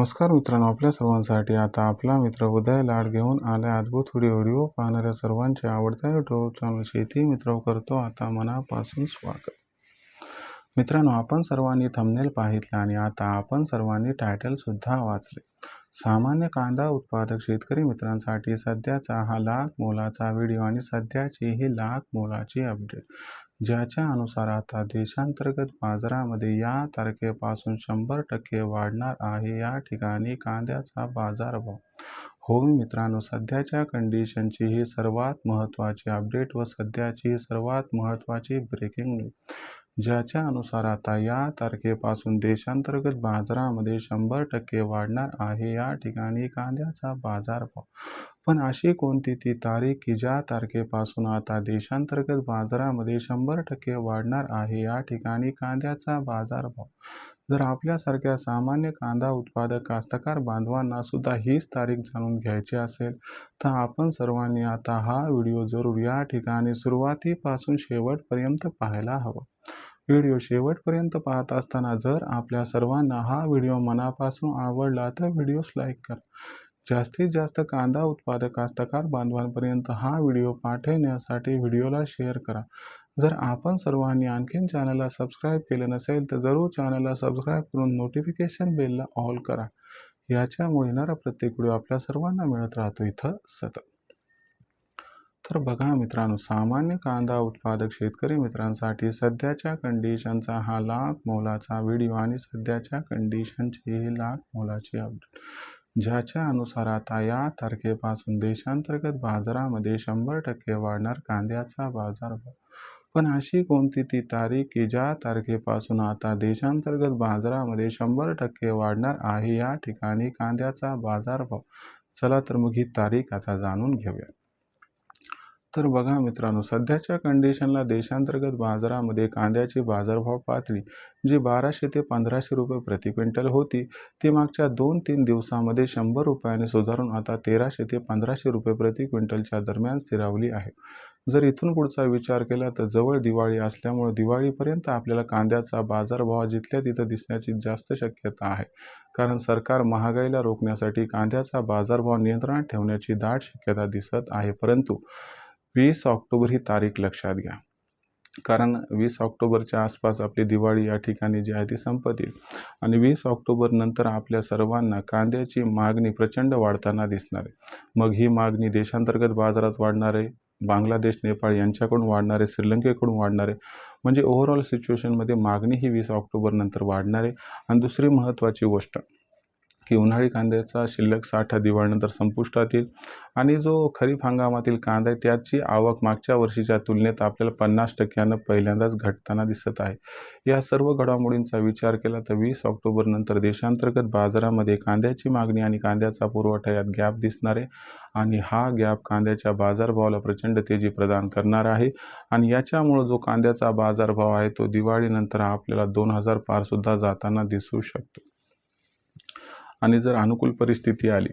नमस्कार मित्रांनो आपल्या सर्वांसाठी आता आपला मित्र उदय लाड घेऊन आल्या अद्भुत व्हिडिओ व्हिडिओ पाहणाऱ्या सर्वांचे आवडत्या युट्यूब चॅनल शेती मित्र करतो आता मनापासून स्वागत. मित्रांनो आपण सर्वांनी थंबनेल पाहितले आणि आता आपण सर्वांनी टायटल सुद्धा वाचले. सामान्य कांदा उत्पादक शेतकरी मित्रांसाठी सध्याचा हा लाख मोलाचा व्हिडिओ आणि सध्याची ही लाख मोलाची अपडेट ज्याच्या अनुसार आता देशांतर्गत बाजारामध्ये या तारखेपासून शंभर टक्के वाढणार आहे. या ठिकाणी कांद्याचा बाजारभाव. हो मित्रांनो सध्याच्या कंडिशनची ही सर्वात महत्त्वाची अपडेट व सध्याची ही सर्वात महत्त्वाची ब्रेकिंग न्यूज ज्याच्या अनुसार आता या तारखेपासून देशांतर्गत बाजारामध्ये शंभर टक्के वाढणार आहे. या ठिकाणी कांद्याचा बाजारभाव. पण अशी कोणती ती तारीख की ज्या तारखेपासून आता देशांतर्गत बाजारामध्ये शंभर टक्के वाढणार आहे? या ठिकाणी कांद्याचा बाजारभाव. जर आपल्यासारख्या सामान्य कांदा उत्पादक कास्तकार बांधवांना सुद्धा हीच तारीख जाणून घ्यायची असेल तर आपण सर्वांनी आता हा व्हिडिओ जरूर या ठिकाणी सुरुवातीपासून शेवटपर्यंत पाहायला हवा. व्हिडिओ शेवटपर्यंत पाहत असताना जर आपल्या सर्वांना हा व्हिडिओ मनापासून आवडला तर व्हिडिओस लाईक करा. जास्तीत जास्त कांदा उत्पादक कास्तकार बांधवांपर्यंत हा व्हिडिओ पाठवण्यासाठी व्हिडिओला शेअर करा. जर आपण सर्वांनी आणखीन चॅनलला सबस्क्राईब केलं नसेल तर जरूर चॅनलला सबस्क्राईब करून नोटिफिकेशन बेलला ऑल करा. याच्यामुळे येणारा प्रत्येक व्हिडिओ आपल्या सर्वांना मिळत राहतो. इथं सतत तर बघा मित्रांनो सामान्य कांदा उत्पादक शेतकरी मित्रांसाठी सध्याच्या कंडिशनचा हा लाख मोलाचा व्हिडिओ आणि सध्याच्या कंडिशनचे ही लाख मोलाची अपडेट ज्याच्या अनुसार आता या तारखेपासून देशांतर्गत बाजारामध्ये शंभर टक्के वाढणार कांद्याचा बाजारभाव पण अशी कोणती ती तारीख की ज्या तारखेपासून आता देशांतर्गत बाजारामध्ये शंभर टक्के वाढणार आहे या ठिकाणी कांद्याचा बाजारभाव चला तर मग ही तारीख आता जाणून घेऊया तर बघा मित्रांनो सध्याच्या कंडिशनला देशांतर्गत बाजारामध्ये कांद्याची बाजारभाव पातळी जी बाराशे ते पंधराशे रुपये प्रति क्विंटल होती ती मागच्या दोन तीन दिवसामध्ये शंभर रुपयाने सुधारून आता तेराशे ते पंधराशे रुपये प्रति क्विंटलच्या दरम्यान स्थिरावली आहे. जर इथून पुढचा विचार केला तर जवळ दिवाळी असल्यामुळे दिवाळीपर्यंत आपल्याला कांद्याचा बाजारभाव जिथल्या तिथं दिसण्याची जास्त शक्यता आहे. कारण सरकार महागाईला रोखण्यासाठी कांद्याचा बाजारभाव नियंत्रणात ठेवण्याची दाट शक्यता दिसत आहे परंतु वीस ऑक्टोबर ही तारीख लक्षात घ्या. कारण वीस ऑक्टोबरच्या आसपास आपली दिवाळी या ठिकाणी जी आहे ती संपत येईल. आणि वीस ऑक्टोबर नंतर आपल्या सर्वांना कांद्याची मागणी प्रचंड वाढताना दिसणार आहे. मग ही मागणी देशांतर्गत बाजारात वाढणार आहे. बांगलादेश नेपाळ यांच्याकडून वाढणार आहे. श्रीलंकेकडून वाढणार आहे. म्हणजे ओव्हरऑल सिच्युएशनमध्ये मागणी ही वीस ऑक्टोबर नंतर वाढणार आहे. आणि दुसरी महत्त्वाची गोष्ट की उन्हाळी कांद्याचा शिल्लक साठा दिवाळीनंतर संपुष्टात येईल आणि जो खरीप हंगामातील कांदा आहे त्याची आवक मागच्या वर्षीच्या तुलनेत आपल्याला पन्नास टक्क्यानं पहिल्यांदाच घटताना दिसत आहे. या सर्व घडामोडींचा विचार केला तर वीस ऑक्टोबरनंतर देशांतर्गत बाजारामध्ये कांद्याची मागणी आणि कांद्याचा पुरवठा यात गॅप दिसणार आहे आणि हा गॅप कांद्याच्या बाजारभावाला प्रचंड तेजी प्रदान करणार आहे आणि याच्यामुळं जो कांद्याचा बाजारभाव आहे तो दिवाळीनंतर आपल्याला दोन हजार पारसुद्धा जाताना दिसू शकतो. आणि जर अनुकूल परिस्थिती आली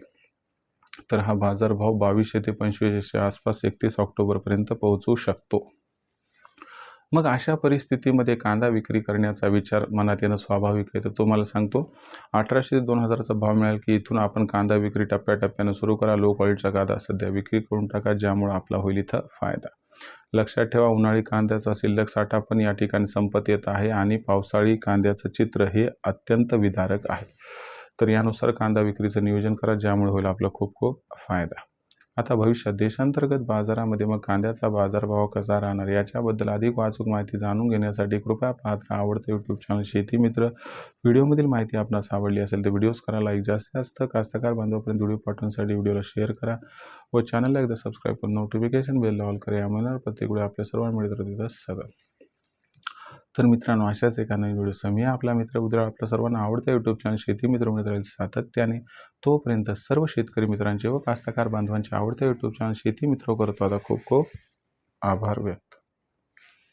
तर हा बाजारभाव बावीसशे ते पंचवीसशे आसपास एकतीस ऑक्टोबरपर्यंत पोहोचू शकतो. मग अशा परिस्थितीमध्ये कांदा विक्री करण्याचा विचार मनात येणं स्वाभाविक आहे. तर तुम्हाला सांगतो अठराशे ते दोन हजाराचा भाव मिळेल की इथून आपण कांदा विक्री टप्प्याटप्प्यानं सुरू करा. लो क्वालिटीचा कांदा सध्या विक्री करून टाका ज्यामुळे आपला होईल इथं फायदा. लक्षात ठेवा उन्हाळी कांद्याचा शिल्लक साठा पण या ठिकाणी संपत येत आहे आणि पावसाळी कांद्याचं चित्र हे अत्यंत विदारक आहे. तर यानुसार कांदा विक्रीचं नियोजन करा ज्यामुळे होईल आपला खूप खूप फायदा. आता भविष्यात देशांतर्गत बाजारामध्ये मग कांद्याचा बाजारभाव कसा राहणार याच्याबद्दल अधिक वाचूक माहिती जाणून घेण्यासाठी कृपया पात्र आवडतं यूट्यूब चॅनल शेती मित्र. व्हिडिओमधील माहिती आपणास आवडली असेल तर व्हिडिओज करा लाईक जास्तीत जास्त कास्तकार बांधवापर्यंत व्हिडिओ पाठवण्यासाठी व्हिडिओला शेअर करा. व चॅनलला एकदा सबस्क्राईब करून नोटिफिकेशन बेल ऑल करा यामुळे प्रत्येक वेळी आपल्या सर्वांना मिळत राहतील सगळं तर मित्रांनो अशाच एका नवीन व्हिडिओ मी आपला मित्र उद्या आपल्या सर्वांना आवडत्या यूट्यूब चॅनल शेती मित्र मिळत राहील सातत्याने. तोपर्यंत सर्व शेतकरी मित्रांचे व कास्तकार बांधवांचे आवडत्या यूट्यूब चॅनल शेती मित्र करतो. आता खूप खूप आभार व्यक्त.